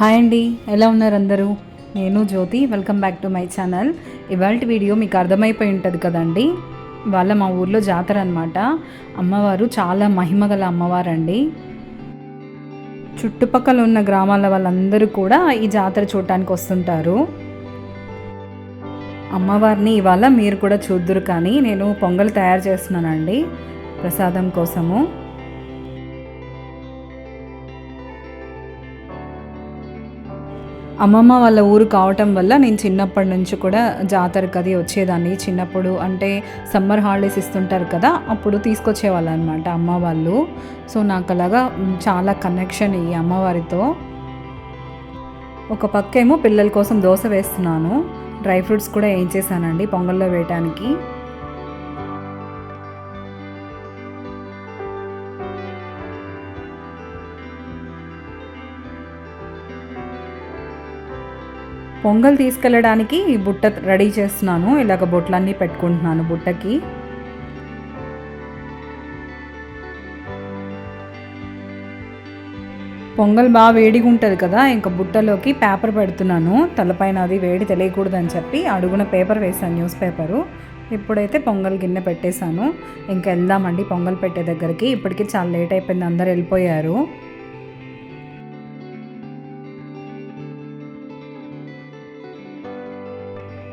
Hi అండి ఎలా ఉన్నారు అందరూ? నేను Jyothi welcome back to my channel ఇవాళ వీడియో మీకు అర్థమైపోయి ఉంటుంది కదండి? వాళ్ళ మా ఊర్లో జాతర అనమాట అమ్మవారు చాలా మహిమగల గల అమ్మవారండి. చుట్టుపక్కల ఉన్న గ్రామాల వాళ్ళందరూ కూడా ఈ జాతర చూడటానికి వస్తుంటారు. అమ్మవారిని ఇవాళ మీరు కూడా చూద్దురు కానీ నేను పొంగల్ తయారు చేస్తున్నానండి ప్రసాదం కోసము. అమ్మమ్మ వాళ్ళ ఊరు కావటం వల్ల నేను చిన్నప్పటి నుంచి కూడా జాతరకు అది వచ్చేదాన్ని. చిన్నప్పుడు అంటే సమ్మర్ హాలిడేస్ ఇస్తుంటారు కదా అప్పుడు తీసుకొచ్చేవాళ్ళు అనమాట అమ్మ వాళ్ళు. సో నాకు అలాగా చాలా కనెక్షన్ ఈ అమ్మవారితో. ఒక పక్కేమో పిల్లల కోసం దోశ వేస్తున్నాను. డ్రై ఫ్రూట్స్ కూడా వేయించేసానండి పొంగల్లో వేయటానికి. పొంగల్ తీసుకెళ్ళడానికి బుట్ట రెడీ చేస్తున్నాను. ఇలాగ బొట్లన్నీ పెట్టుకుంటున్నాను బుట్టకి. పొంగల్ బాగా వేడిగా ఉంటుంది కదా ఇంకా బుట్టలోకి పేపర్ పెడుతున్నాను. తలపైన అది వేడి తెలియకూడదని చెప్పి అడుగున పేపర్ వేసాను న్యూస్ పేపరు. ఇప్పుడైతే పొంగల్ గిన్నె పెట్టేశాను. ఇంకా వెళ్దామండి పొంగల్ పెట్టే దగ్గరికి. ఇప్పటికి చాలా లేట్ అయిపోయింది అందరు వెళ్ళిపోయారు.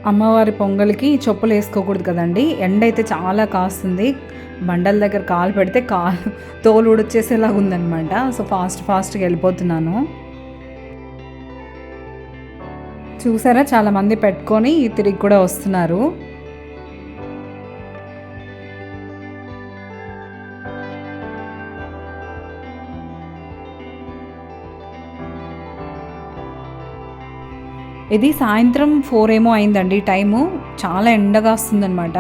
అమ్మవారి పొంగలికి చెప్పులు వేసుకోకూడదు కదండి. ఎండ అయితే చాలా కాస్తుంది. బండల దగ్గర కాలు పెడితే కాలు తోలు ఉడొచ్చేసేలాగా ఉందనమాట సో ఫాస్ట్ ఫాస్ట్గా వెళ్ళిపోతున్నాను. చూసారా? చాలామంది పెట్టుకొని తిరిగి కూడా వస్తున్నారు. ఇది సాయంత్రం ఫోర్ ఏమో అయిందండి. టైము చాలా ఎండగా వస్తుందన్నమాట.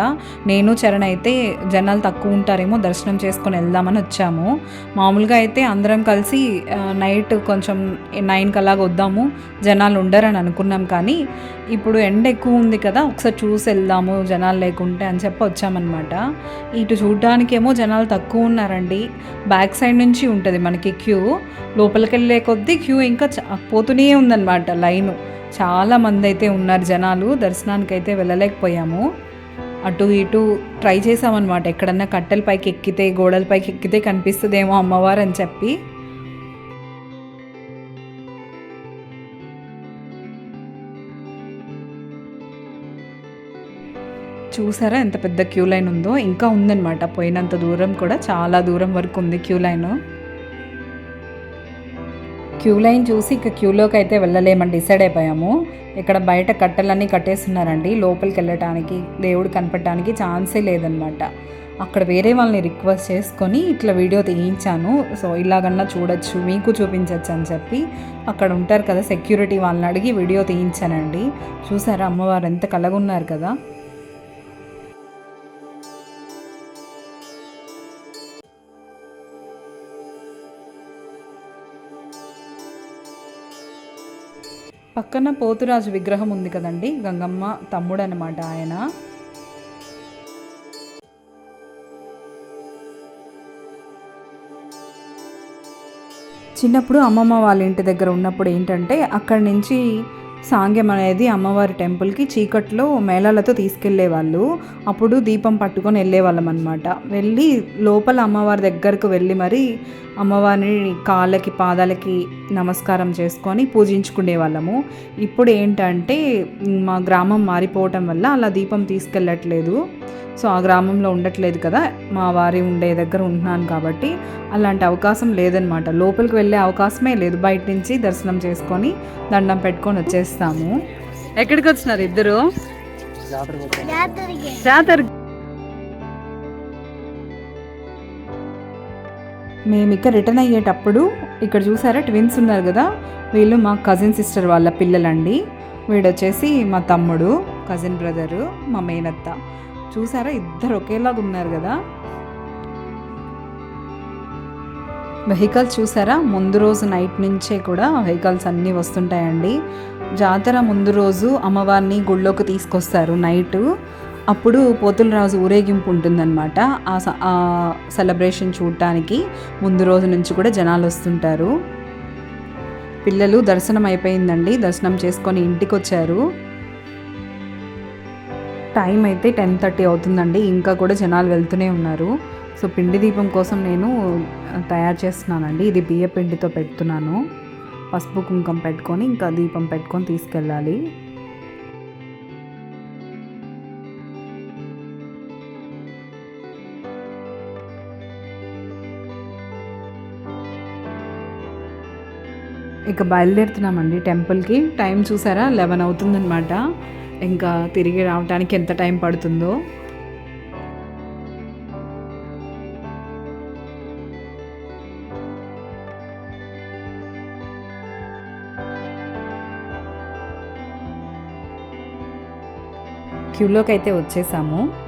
నేను చరణ్ అయితే జనాలు తక్కువ ఉంటారేమో దర్శనం చేసుకొని వెళ్దామని వచ్చాము. మామూలుగా అయితే అందరం కలిసి నైట్ కొంచెం నైన్ అలాగ వద్దాము జనాలు ఉండరని అనుకున్నాం కానీ ఇప్పుడు ఎండ ఎక్కువ ఉంది కదా ఒకసారి చూసి వెళ్దాము జనాలు లేకుంటే అని చెప్పి వచ్చామన్నమాట. ఇటు చూడ్డానికేమో జనాలు తక్కువ ఉన్నారండి. బ్యాక్ సైడ్ నుంచి ఉంటుంది మనకి క్యూ. లోపలికి వెళ్ళే కొద్దీ క్యూ ఇంకా చ- పోతూనే ఉందన్నమాట లైను. చాలామంది అయితే ఉన్నారు జనాలు దర్శనానికి అయితే వెళ్ళలేకపోయాము. అటు ఇటు ట్రై చేసామన్నమాట ఎక్కడన్నా కట్టెల పైకి ఎక్కితే గోడల పైకి ఎక్కితే కనిపిస్తుందేమో అమ్మవారు అని చెప్పి. చూసారా ఎంత పెద్ద క్యూ లైన్ ఉందో? ఇంకా ఉందన్నమాట. పోయినంత దూరం కూడా చాలా దూరం వరకు ఉంది క్యూ లైన్. క్యూ లైన్ చూసి ఇక క్యూలోకి అయితే వెళ్ళలేమని డిసైడ్ అయిపోయాము. ఇక్కడ బయట కట్టెలన్నీ కట్టేస్తున్నారండి. లోపలికి వెళ్ళటానికి దేవుడు కనపడటానికి ఛాన్సే లేదనమాట అక్కడ వేరే వాళ్ళని రిక్వెస్ట్ చేసుకొని ఇట్లా వీడియో తీయించాను. సో ఇలాగన్నా చూడొచ్చు మీకు చూపించవచ్చు అని చెప్పి అక్కడ ఉంటారు కదా సెక్యూరిటీ వాళ్ళని అడిగి వీడియో తీయించానండి. చూసారా అమ్మవారు ఎంత కలగున్నారు కదా. పక్కన పోతురాజు విగ్రహం ఉంది కదండి గంగమ్మ తమ్ముడు అనమాట ఆయన. చిన్నప్పుడు అమ్మమ్మ వాళ్ళ ఇంటి దగ్గర ఉన్నప్పుడు ఏంటంటే అక్కడి నుంచి సాంగ్యం అనేది అమ్మవారి టెంపుల్కి చీకట్లో మేళాలతో తీసుకెళ్ళేవాళ్ళు అప్పుడు దీపం పట్టుకొని వెళ్ళేవాళ్ళం అనమాట వెళ్ళి లోపల అమ్మవారి దగ్గరకు వెళ్ళి మరి అమ్మవారిని కాళ్ళకి పాదాలకి నమస్కారం చేసుకొని పూజించుకునే వాళ్ళము. ఇప్పుడు ఏంటంటే మా గ్రామం మారిపోవటం వల్ల అలా దీపం తీసుకెళ్ళట్లేదు. సో ఆ గ్రామంలో ఉండట్లేదు కదా. మా వారి ఉండే దగ్గర ఉంటున్నాను కాబట్టి అలాంటి అవకాశం లేదనమాట లోపలికి వెళ్ళే అవకాశమే లేదు. బయట నుంచి దర్శనం చేసుకొని దండం పెట్టుకొని వచ్చేస్తాము. ఎక్కడికి వచ్చినారు ఇద్దరు? మేము ఇక్కడ రిటర్న్ అయ్యేటప్పుడు ఇక్కడ చూసారా ట్విన్స్ ఉన్నారు కదా వీళ్ళు మా కజిన్ సిస్టర్ వాళ్ళ పిల్లలండి. వీడు వచ్చేసి మా తమ్ముడు కజిన్ బ్రదరు మా మేనత్త. చూసారా ఇద్దరు ఒకేలాగా ఉన్నారు కదా. వెహికల్స్ చూసారా? ముందు రోజు నైట్ నుంచే కూడా వెహికల్స్ అన్నీ వస్తుంటాయండి. జాతర ముందు రోజు అమ్మవారిని గుళ్ళోకి తీసుకొస్తారు నైట్. అప్పుడు పోతులరాజు ఊరేగింపు ఉంటుందన్నమాట. ఆ స- ఆ సెలబ్రేషన్ చూడటానికి ముందు రోజు నుంచి కూడా జనాలు వస్తుంటారు. పిల్లలు దర్శనం అయిపోయిందండి. దర్శనం చేసుకొని ఇంటికి వచ్చారు టైం అయితే టెన్ థర్టీ అవుతుందండి. ఇంకా కూడా జనాలు వెళ్తూనే ఉన్నారు. సో పిండి దీపం కోసం నేను తయారు చేస్తున్నానండి. ఇది బియ్య పిండితో పెడుతున్నాను. పసుపు కుంకం పెట్టుకొని ఇంకా దీపం పెట్టుకొని తీసుకెళ్ళాలి. ఇక బయలుదేరుతున్నామండి టెంపుల్కి. టైం చూసారా? లెవెన్ అవుతుందన్నమాట. ఇంకా తిరిగి రావడానికి ఎంత టైం పడుతుందో. క్యూలోకి అయితే వచ్చేసాము.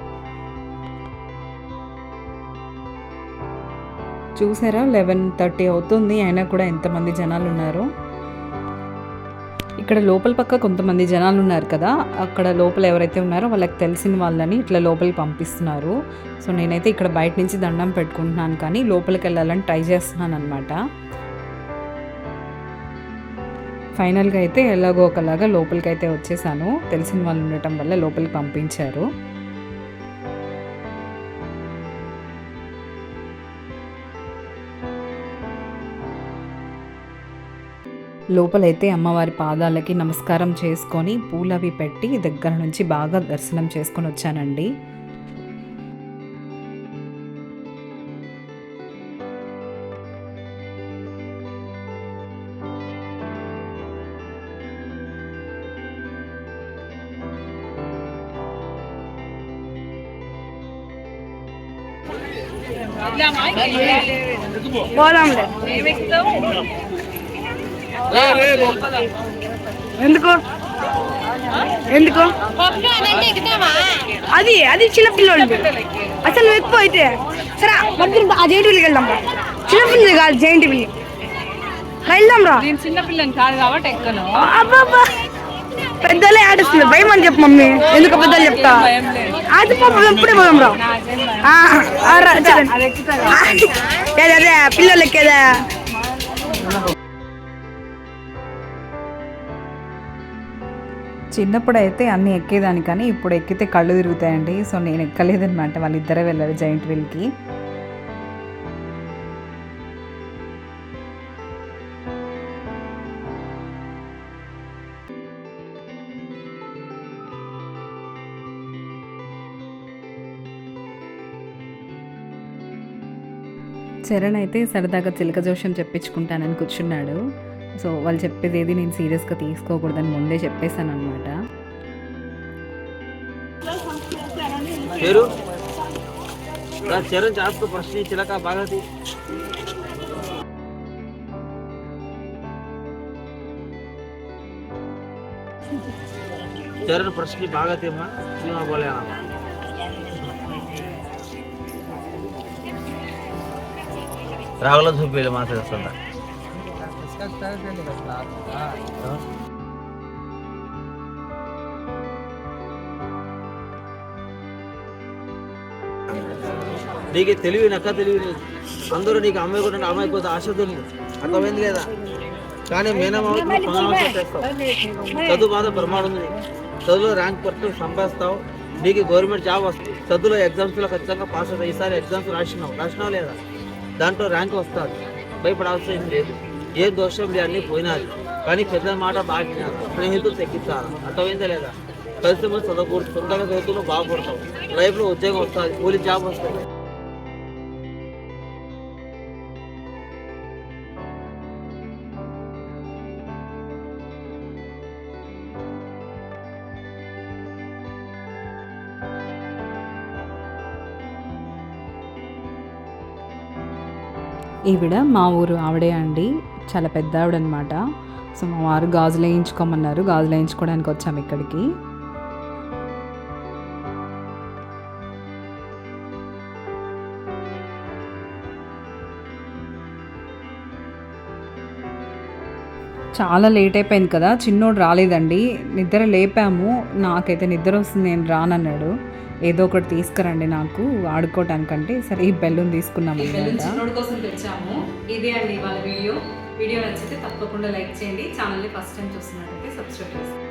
చూసారా? లెవెన్ థర్టీ అవుతుంది. అయినా కూడా ఎంతమంది జనాలు ఉన్నారు ఇక్కడ లోపల పక్క కొంతమంది జనాలు ఉన్నారు కదా. అక్కడ లోపల ఎవరైతే ఉన్నారో వాళ్ళకి తెలిసిన వాళ్ళని ఇట్లా లోపలికి పంపిస్తున్నారు. సో నేనైతే ఇక్కడ బయట నుంచి దండం పెట్టుకుంటున్నాను కానీ లోపలికి వెళ్ళాలని ట్రై చేస్తున్నాను అనమాట ఫైనల్గా అయితే ఎలాగో ఒకలాగా లోపలికి అయితే వచ్చేసాను. తెలిసిన వాళ్ళు ఉండటం వల్ల లోపలికి పంపించారు. లోపలైతే అమ్మవారి పాదాలకి నమస్కారం చేసుకొని పూలు అవి పెట్టి దగ్గర నుంచి బాగా దర్శనం చేసుకొని వచ్చానండి. పోదాంలే ఎందుకు? ఎందుకు? అది అది చిన్న పిల్లోళ్ళు అసలు నువ్వు ఎక్కువ అయితే సరే మధ్య ఆ జైంట్ విల్కి వెళ్దాం రా. చిన్న పిల్లలు కాదు జైంట్ విల్లి రా, వెళ్దాం రా. నేను చిన్నపిల్లని కాదు కాబట్టి ఎక్కను. అబ్బబ్బా. పెద్దలే ఆడిస్తుంది భయం అని చెప్పు మమ్మీ. ఎందుకు పెద్దలు చెప్తా? అది పాపం ఎప్పుడే పోదాం రా. అదే పిల్లలకి అదే చిన్నప్పుడైతే అన్నీ ఎక్కేదాన్ని కానీ ఇప్పుడు ఎక్కితే కళ్ళు తిరుగుతాయండి. సో నేను ఎక్కలేదనమాట వాళ్ళిద్దరే వెళ్ళారు జైంట్ వీల్కి. చరణ్ అయితే సరదాగా చిలక జోషం చెప్పించుకుంటానని కూర్చున్నాడు. సో వాళ్ళు చెప్పేది ఏది నేను సీరియస్గా తీసుకోకూడదని ముందే చెప్పేశాను అనమాట చరణ్ చాస్కు ప్రశ్న చిలక బాగా తీ. చరణ్ ప్రశ్న బాగా తీమ్మా సినిమా బోలే రావుల చూపేది మాట్లాడుతుందా నీకు తెలివి నక్క తెలివి లేదు అందరూ నీకు అమ్మాయి కూడా అమ్మాయి కొద్ది ఆశతో ఉంది అర్థమైంది లేదా కానీ మేనమామ చేస్తావు చదువు బాధ ప్రమాణం ఉంది. చదువులో ర్యాంక్ పట్టు సంపాదిస్తావు. నీకు గవర్నమెంట్ జాబ్ వస్తుంది. చదువులో ఎగ్జామ్స్లో ఖచ్చితంగా పాస్ అవుతావు. ఈసారి ఎగ్జామ్స్ రాసినావు. రాసినావు లేదా? దాంట్లో ర్యాంక్ వస్తుంది. భయపడాల్సిన ఏం లేదు. ఏ దోషం లేదు పోయినది కానీ పెద్ద మాట బాగా స్నేహితులు తగ్గిస్తారు అర్థమైందా లేదా? కలిసి మనం చదవకూడదు. సొంతంగా చదువుతూ బాగుపడతాం. లైఫ్లో ఉద్యోగం వస్తుంది. పోలీస్ జాబ్ వస్తుంది. ఈవిడ మా ఊరు ఆవిడే అండి. చాలా పెద్ద ఆవిడ అనమాట సో మా వారు గాజులు వేయించుకోమన్నారు. గాజులు వేయించుకోవడానికి వచ్చాము ఇక్కడికి. చాలా లేట్ అయిపోయింది కదా. చిన్నోడు రాలేదండి. నిద్ర లేపాము. నాకైతే నిద్ర వస్తుంది నేను రానన్నాడు. ఏదో ఒకటి తీసుకురండి నాకు ఆడుకోవటానికంటే. సరే ఈ బెలూన్ తీసుకున్నాము చిన్నోడి కోసం తెచ్చాము. ఇదే అండి వీడియో. వీడియో నచ్చితే తప్పకుండా లైక్ చేయండి. ఛానల్ని ఫస్ట్ టైం చూస్తున్నట్టయితే సబ్స్క్రైబ్ చేసుకోండి.